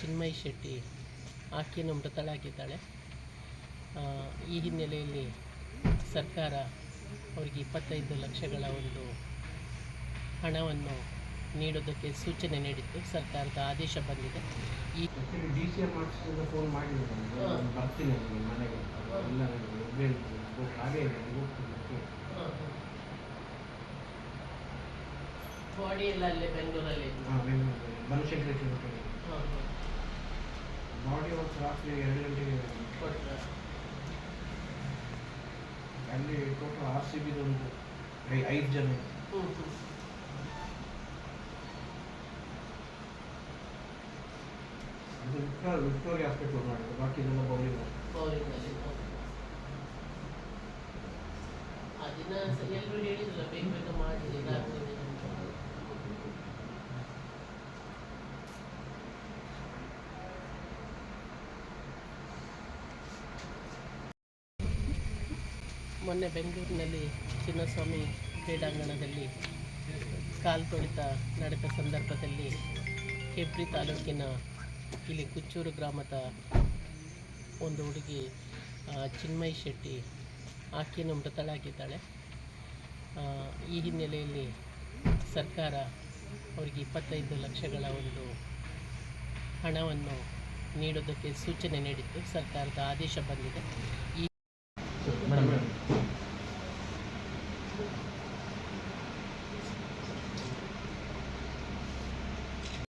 ಚಿನ್ಮಯ್ ಶೆಟ್ಟಿ ಆಕೆಯನ್ನು ಮೃತಳಾಗಿದ್ದಾಳೆ. ಈ ಹಿನ್ನೆಲೆಯಲ್ಲಿ ಸರ್ಕಾರ ಅವರಿಗೆ ಇಪ್ಪತ್ತೈದು ಲಕ್ಷಗಳ ಒಂದು ಹಣವನ್ನು ನೀಡೋದಕ್ಕೆ ಸೂಚನೆ ನೀಡಿತ್ತು. ಸರ್ಕಾರದ ಆದೇಶ ಬಂದಿದೆ. ಈ ಡಿ ಸಿ ಎಂ ಆಫೀಸಿಂದ ಫೋನ್ ಮಾಡಿದ್ರು. ನನಗೆ ನಾನು ಬರ್ತೀನಿ ನಿಮ್ಮ ಮನೆಗೆ ಎಲ್ಲ ಹಾಗೆ ಬಾಡಿ ಎಲ್ಲ ಅಲ್ಲೇ ಬೆಂಗಳೂರಲ್ಲಿ ಹಾ, ಬೆಂಗಳೂರಲ್ಲಿ. ಬನಶಂಕರಿ ಕ್ಲಿನಿಕ್ ಬಾಡಿ ಅವತ್ತು ರಾತ್ರಿ ಎರಡು ಗಂಟೆಗೆ ಅಲ್ಲಿ ಟೋಟಲ್ ಆರ್ ಸಿ ಬಿದು ಒಂದು ಐದು ಜನ. ಅದು ವಿಕ್ಟೋರ್ ವಿಕ್ಟೋರಿಯಾ ಹಾಸ್ಪಿಟಲ್ ಮಾಡಿದ್ರು. ಬಾಕಿ ಇದೆಲ್ಲ ಬೌಲಿಂಗ್ ಆ ದಿನ ಎಲ್ಲರೂ ಹೇಳಿದ್ರಲ್ಲ, ಬೇಗ ಬೇಗ ಮಾಡಿ. ಮೊನ್ನೆ ಬೆಂಗಳೂರಿನಲ್ಲಿ ಚಿನ್ನಸ್ವಾಮಿ ಕ್ರೀಡಾಂಗಣದಲ್ಲಿ ಕಾಲು ತೊಳಿತ ನಡೆದ ಸಂದರ್ಭದಲ್ಲಿ ಹೆಬ್ರಿ ತಾಲೂಕಿನ ಇಲ್ಲಿ ಕುಚ್ಚೂರು ಗ್ರಾಮದ ಒಂದು ಹುಡುಗಿ ಚಿನ್ಮಯ್ ಶೆಟ್ಟಿ ಆಕೆಯನ್ನು ಮೃತಳಾಗಿದ್ದಾಳೆ. ಈ ಹಿನ್ನೆಲೆಯಲ್ಲಿ ಸರ್ಕಾರ ಅವರಿಗೆ ಇಪ್ಪತ್ತೈದು ಲಕ್ಷಗಳ ಒಂದು ಹಣವನ್ನು ನೀಡೋದಕ್ಕೆ ಸೂಚನೆ ನೀಡಿತ್ತು ಸರ್ಕಾರದ ಆದೇಶ ಬಂದಿದೆ. ಈ